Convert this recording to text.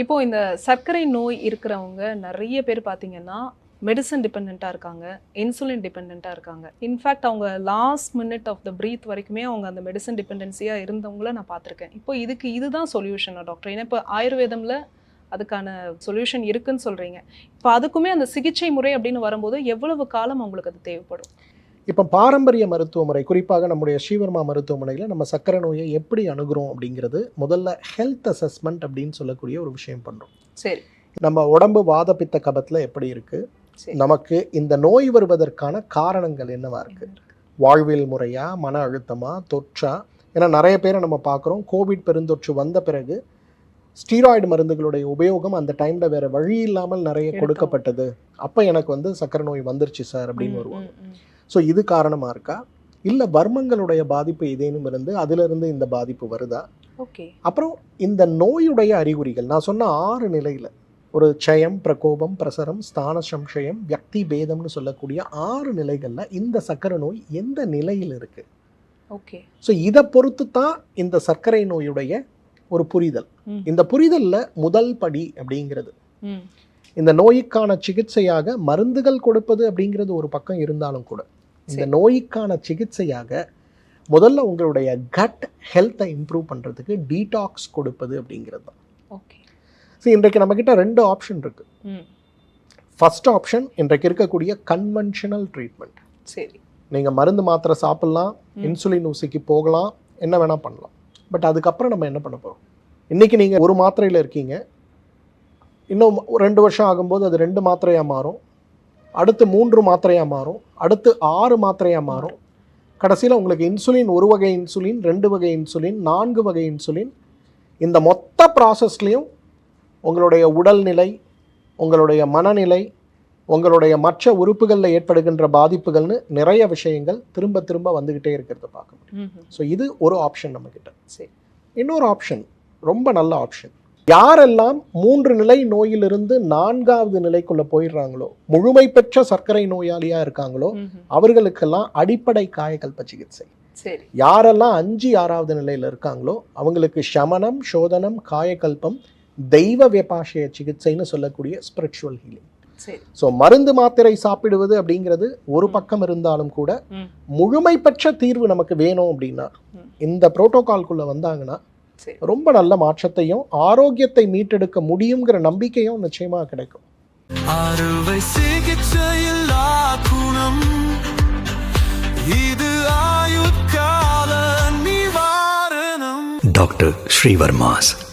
இப்போது இந்த சர்க்கரை நோய் இருக்கிறவங்க நிறைய பேர் பார்த்தீங்கன்னா மெடிசன் டிபெண்ட்டாக இருக்காங்க இன்சுலின் டிபெண்ட்டாக இருக்காங்க. இன்ஃபேக்ட் அவங்க last minute of the breath வரைக்குமே அவங்க அந்த மெடிசன் டிபெண்டன்சியாக இருந்தவங்கள நான் பார்த்துருக்கேன் இப்போ இதுக்கு இதுதான் சொல்யூஷனா டாக்டர் ஏன்னா இப்போ ஆயுர்வேதமில் அதுக்கான சொல்யூஷன் இருக்குன்னு சொல்கிறீங்க இப்போ அதுக்குமே அந்த சிகிச்சை முறை அப்படின்னு வரும்போது எவ்வளவு காலம் அவங்களுக்கு அது தேவைப்படும்? இப்போ பாரம்பரிய மருத்துவ முறை குறிப்பாக நம்முடைய ஸ்ரீவர்மா மருத்துவமனையில் நம்ம சர்க்கரை நோயை எப்படி அணுகுறோம் அப்படிங்கிறது முதல்ல ஹெல்த் அசஸ்மெண்ட் அப்படின்னு சொல்லக்கூடிய ஒரு விஷயம் பண்ணுறோம் சரி. நம்ம உடம்பு வாதப்பித்த கபத்தில் எப்படி இருக்குது நமக்கு இந்த நோய் வருவதற்கான காரணங்கள் என்னவா இருக்குது வாழ்வியல் முறையா மன அழுத்தமா தொற்றா? ஏன்னா நிறைய பேரை நம்ம பார்க்குறோம். கோவிட் பெருந்தொற்று வந்த பிறகு ஸ்டீராய்டு மருந்துகளுடைய உபயோகம் அந்த டைமில் வேற வழி இல்லாமல் நிறைய. கொடுக்கப்பட்டது. அப்போ எனக்கு வந்து சர்க்கரை நோய் வந்துருச்சு சார் அப்படின்னு வருவாங்க. ஸோ இது காரணமாக இருக்கா? இல்லை வர்மங்களுடைய பாதிப்பு ஏதேனும் இருந்து அதிலிருந்து இந்த பாதிப்பு வருதா? ஓகே அப்புறம் இந்த நோயுடைய அறிகுறிகள் நான் சொன்ன ஆறு நிலையில் ஒரு க்ஷயம் பிரகோபம் பிரசரம் ஸ்தான சம்சயம் வியக்தி பேதம்னு சொல்லக்கூடிய ஆறு நிலைகளில் இந்த சர்க்கரை நோய் எந்த நிலையில் இருக்குது ஓகே ஸோ இதை பொறுத்து தான் இந்த சர்க்கரை நோயுடைய ஒரு புரிதல். இந்த புரிதலில் முதல் படி அப்படிங்கிறது. இந்த நோய்க்கான சிகிச்சையாக மருந்துகள் கொடுப்பது அப்படிங்கிறது ஒரு பக்கம் இருந்தாலும் கூட இந்த. நோய்க்கான சிகிச்சையாக முதல்ல உங்களுடைய கட் ஹெல்த்தை இம்ப்ரூவ் பண்ணுறதுக்கு டீடாக்ஸ் கொடுப்பது அப்படிங்கிறது தான். ஓகே. ஸோ இன்றைக்கு நம்மக்கிட்ட ரெண்டு ஆப்ஷன் இருக்குது ம். ஃபர்ஸ்ட் ஆப்ஷன் இன்றைக்கு இருக்கக்கூடிய கன்வென்ஷனல் ட்ரீட்மெண்ட் சரி. நீங்கள் மருந்து மாத்திரை சாப்பிட்லாம். இன்சுலின் ஊசிக்கு போகலாம் என்ன வேணால் பண்ணலாம். பட் அதுக்கப்புறம் நம்ம என்ன பண்ண போகிறோம் இன்றைக்கி நீங்கள் ஒரு மாத்திரையில் இருக்கீங்க. இன்னும் ரெண்டு வருஷம் ஆகும்போது அது ரெண்டு மாத்திரையாக மாறும். அடுத்து மூன்று மாத்திரையாக மாறும். அடுத்து ஆறு மாத்திரையாக மாறும். கடைசியில் உங்களுக்கு இன்சுலின் ஒரு வகை இன்சுலின் ரெண்டு வகை இன்சுலின் நான்கு வகை இன்சுலின். இந்த மொத்த ப்ராசஸ்லேயும் உங்களுடைய உடல்நிலை உங்களுடைய மனநிலை உங்களுடைய மற்ற உறுப்புகளில் ஏற்படுகின்ற பாதிப்புகள்னு நிறைய விஷயங்கள் திரும்ப திரும்ப வந்துக்கிட்டே இருக்கிறத பார்க்க முடியும். ஸோ இது ஒரு ஆப்ஷன் நம்மக்கிட்ட சரி. இன்னொரு ஆப்ஷன் ரொம்ப நல்ல ஆப்ஷன் யாரெல்லாம் மூன்று நிலை நோயிலிருந்து நான்காவது நிலைக்குள்ள போயிடுறாங்களோ முழுமை பெற்ற சர்க்கரை நோயாளியா இருக்காங்களோ அவர்களுக்கெல்லாம் அடிப்படை காயகல்ப சிகிச்சை. யாரெல்லாம் அஞ்சு ஆறாவது நிலையில இருக்காங்களோ அவங்களுக்கு சமனம் சோதனம் காயகல்பம் தெய்வ விபாஷய சிகிச்சைன்னு சொல்லக்கூடிய ஸ்பிரிச்சுவல் ஹீலிங் ஸோ மருந்து மாத்திரை சாப்பிடுவது அப்படிங்கிறது ஒரு பக்கம் இருந்தாலும் கூட முழுமை பெற்ற தீர்வு நமக்கு வேணும் அப்படின்னா. இந்த புரோட்டோகால்குள்ள வந்தாங்கன்னா ரொம்ப நல்ல மாற்றத்தையும் ஆரோக்கியத்தை மீட்டெடுக்க முடியுங்கிற நம்பிக்கையும் நிச்சயமா கிடைக்கும். அறுவை சிகிச்சையில்லா குணம். இது ஆயுட்கால நிவாரணம். Dr. Srivarmas